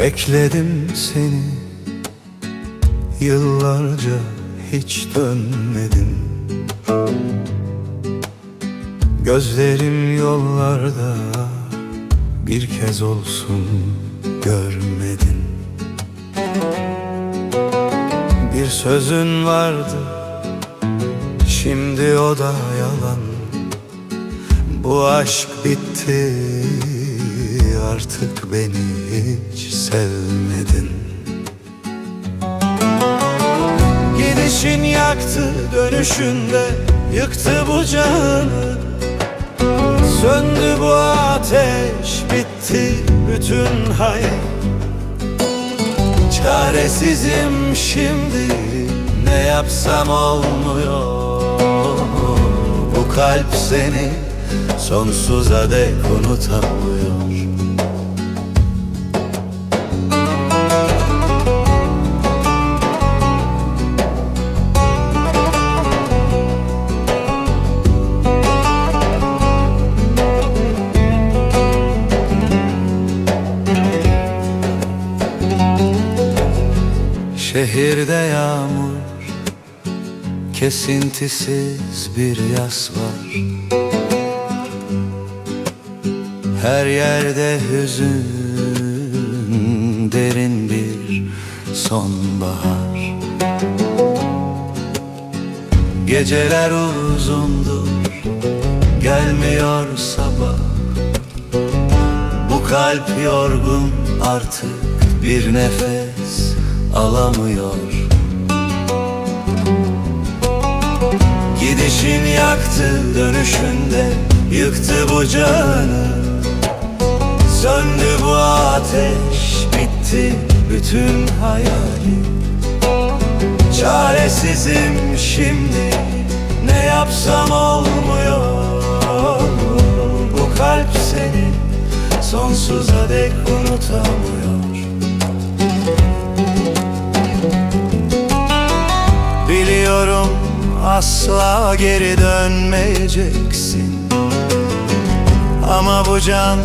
Bekledim seni. Yıllarca hiç dönmedin Gözlerim yollarda Bir kez olsun görmedin Bir sözün vardı Şimdi o da yalan. Bu aşk bitti Artık beni hiç sevmedin? Gidişin yaktı dönüşünde Yıktı bu canı. Söndü bu ateş Bitti bütün hayat. Çaresizim şimdi Ne yapsam olmuyor. Bu kalp seni Sonsuza dek unutamıyor Şehirde yağmur Kesintisiz bir yaz var. Her yerde hüzün Derin bir sonbahar. Geceler uzundur Gelmiyor sabah. Bu kalp yorgun artık Bir nefes alamıyor. Gidişin yaktı dönüşünde Yıktı bu canı. Söndü bu ateş Bitti bütün hayali. Çaresizim şimdi Ne yapsam olmuyor. Bu kalp seni Sonsuza dek unutamıyor asla geri dönmeyeceksin. Ama bu can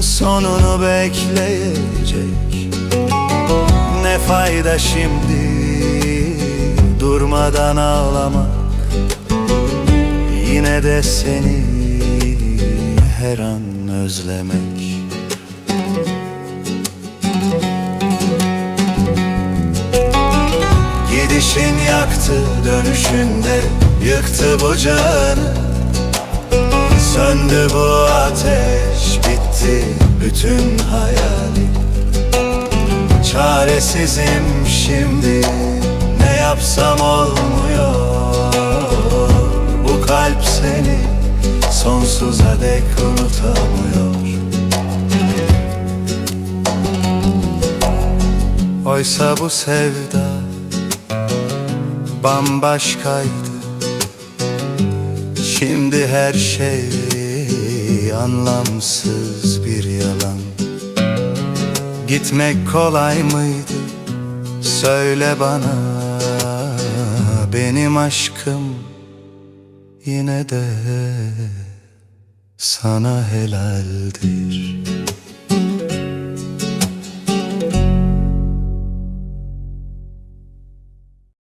sonunu bekleyecek. Ne fayda şimdi durmadan ağlamak? Yine de seni her an özlemek Gidişin yaktı dönüşünde Yıktı bu canı. Söndü bu ateş Bitti bütün hayali. Çaresizim şimdi Ne yapsam olmuyor. Bu kalp seni Sonsuza dek unutamıyor. Oysa bu sevda bambaşkaydı. Şimdi her şey anlamsız bir yalan. Gitmek kolay mıydı? Söyle bana Benim aşkım yine de sana helaldir